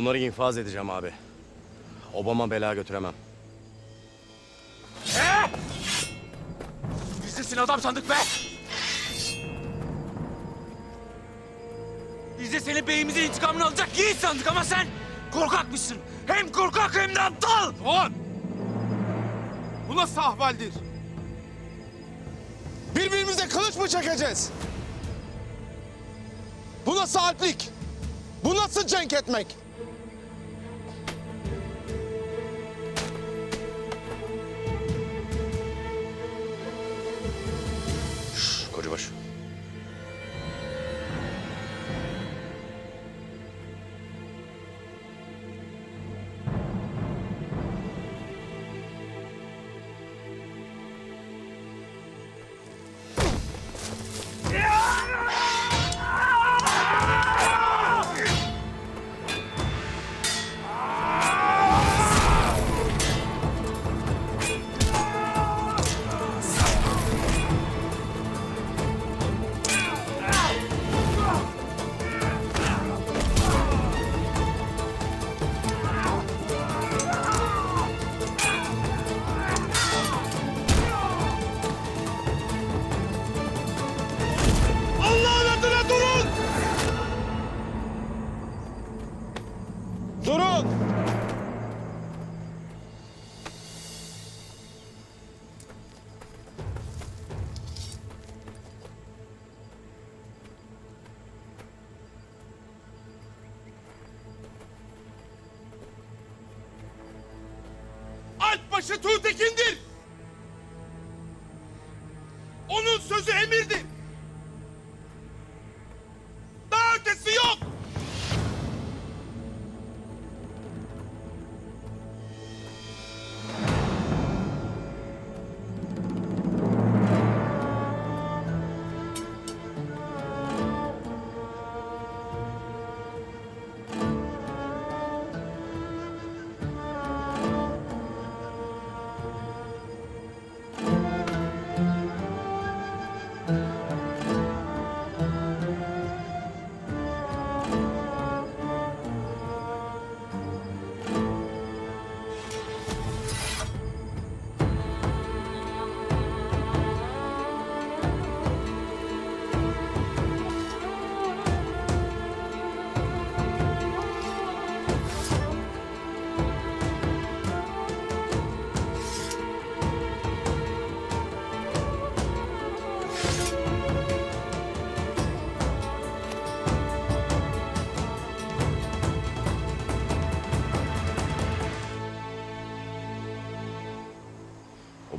Onları infaz edeceğim abi. Obama bela götüremem. Biz de seni adam sandık be! Biz de senin beyimizin intikamını alacak yiğit sandık ama sen korkakmışsın. Hem korkak hem de aptal! On! Bu nasıl ahvaldir? Birbirimize kılıç mı çekeceğiz? Bu nasıl alplik? Bu nasıl cenk etmek? Alpbaşı Tuğtekin'dir! Onun sözü emirdir!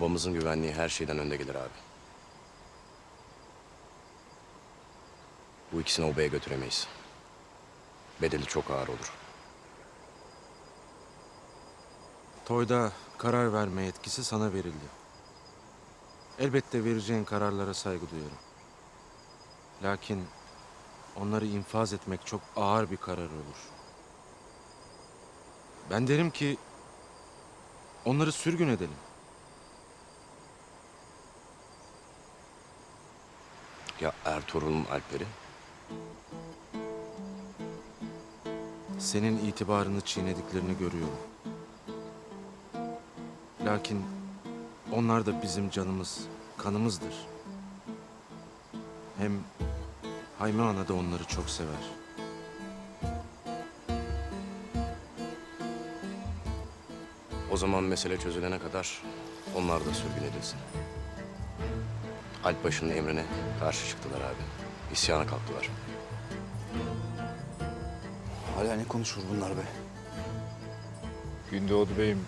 Obamızın güvenliği her şeyden önde gelir abi. Bu ikisini obaya götüremeyiz. Bedeli çok ağır olur. Toyda karar verme yetkisi sana verildi. Elbette vereceğin kararlara saygı duyarım. Lakin onları infaz etmek çok ağır bir karar olur. Ben derim ki onları sürgün edelim. Ya Ertuğrul'un Alpleri? Senin itibarını çiğnediklerini görüyorum. Lakin onlar da bizim canımız, kanımızdır. Hem Hayme Ana da onları çok sever. O zaman mesele çözülene kadar onlar da sürgün edilsin. Alpbaşı'nın emrine karşı çıktılar abi. İsyana kalktılar. Hala ne konuşur bunlar be? Gündoğdu Bey'im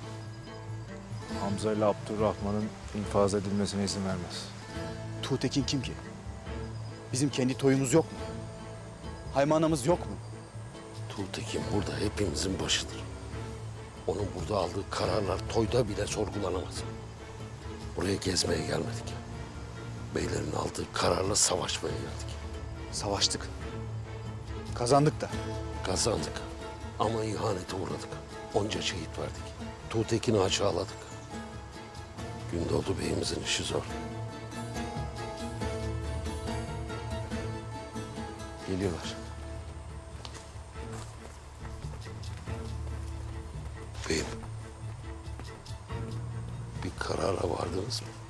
Hamza ile Abdurrahman'ın infaz edilmesine izin vermez. Tuğtekin kim ki? Bizim kendi toyumuz yok mu? Haymanamız yok mu? Tuğtekin burada hepimizin başıdır. Onun burada aldığı kararlar toyda bile sorgulanamaz. Buraya gezmeye gelmedik. Beylerin aldığı kararla savaşmaya geldik. Savaştık. Kazandık da. Kazandık ama ihanete uğradık. Onca şehit verdik. Tuğtekin'i aşağıladık. Gündoğdu Bey'imizin işi zor. Geliyorlar. Beyim. Bir karara vardınız mı?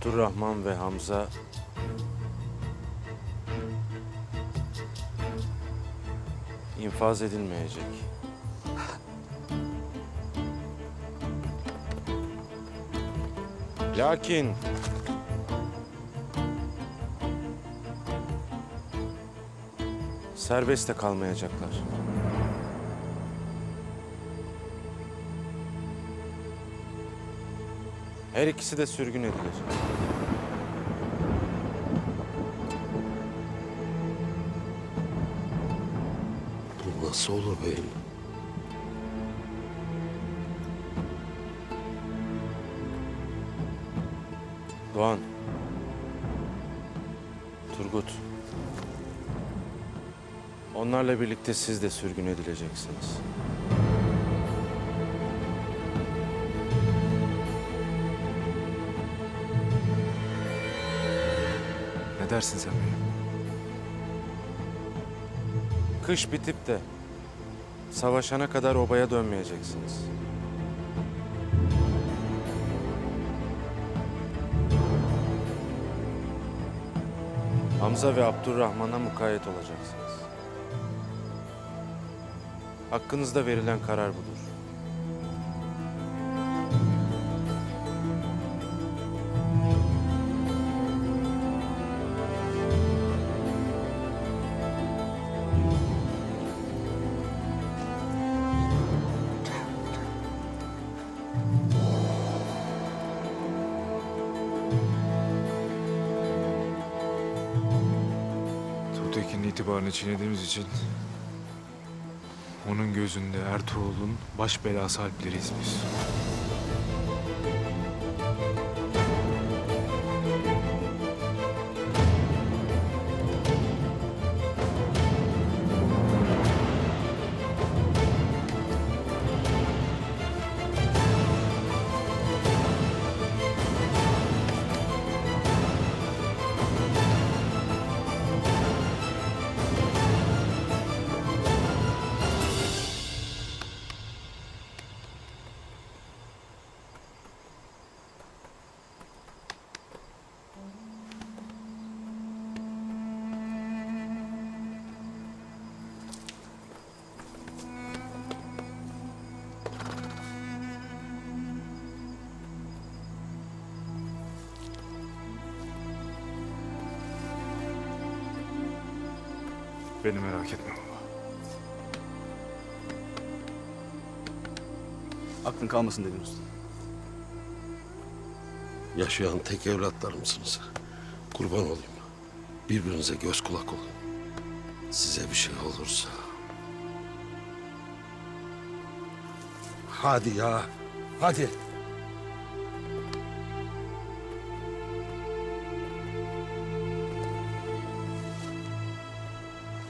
Abdurrahman ve Hamza infaz edilmeyecek. Lakin serbest de kalmayacaklar. Her ikisi de sürgün edilecek. Bu nasıl olur beyim? Doğan. Turgut. Onlarla birlikte siz de sürgün edileceksiniz. Ne dersin sen beyim? Kış bitip de savaşana kadar obaya dönmeyeceksiniz. Hamza ve Abdurrahman'a mukayyet olacaksınız. Hakkınızda verilen karar budur. İtibarını çiğnediğimiz için onun gözünde Ertuğrul'un baş belası alpleriyiz biz. Beni merak etme baba. Aklın kalmasın dedin usta. Yaşayan tek evlatlarımsınız. Kurban olayım. Birbirinize göz kulak olun. Size bir şey olursa... Hadi ya, hadi.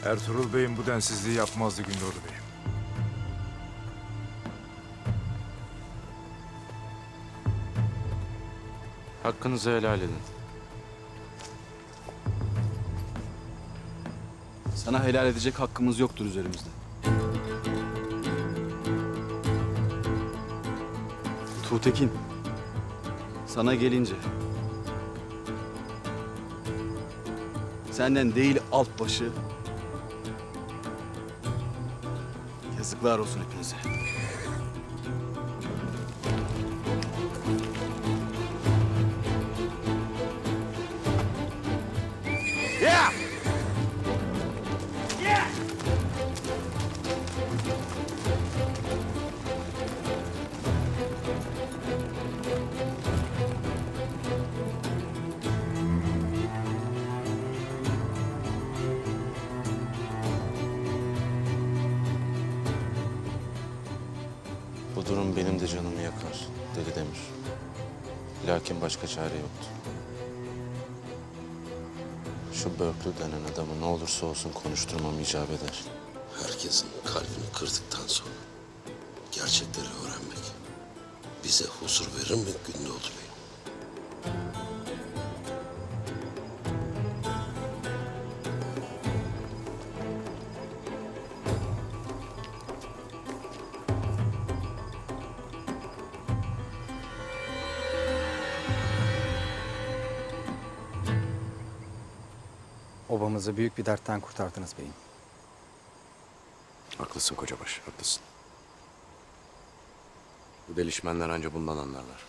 Ertuğrul Bey'in bu densizliği yapmazdı Gündoğdu Bey'im. Hakkınızı helal edin. Sana helal edecek hakkımız yoktur üzerimizde. Tuğtekin. Sana gelince. Senden değil alt başı. Yazıklar olsun hepinize. Lakin başka çare yoktu. Şu Börklü denen adamı ne olursa olsun konuşturmam icap eder. Herkesin kalbini kırdıktan sonra gerçekleri öğrenmek bize huzur verir mi Gündoğdu Bey? Obamızı büyük bir dertten kurtardınız beyim. Haklısın kocabaş, haklısın. Bu delişmenler anca bundan anlarlar.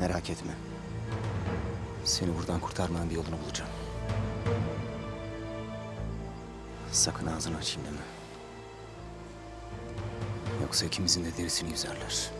Merak etme. Seni buradan kurtarmanın bir yolunu bulacağım. Sakın ağzını açayım deme. Yoksa ikimizin de derisini yüzerler.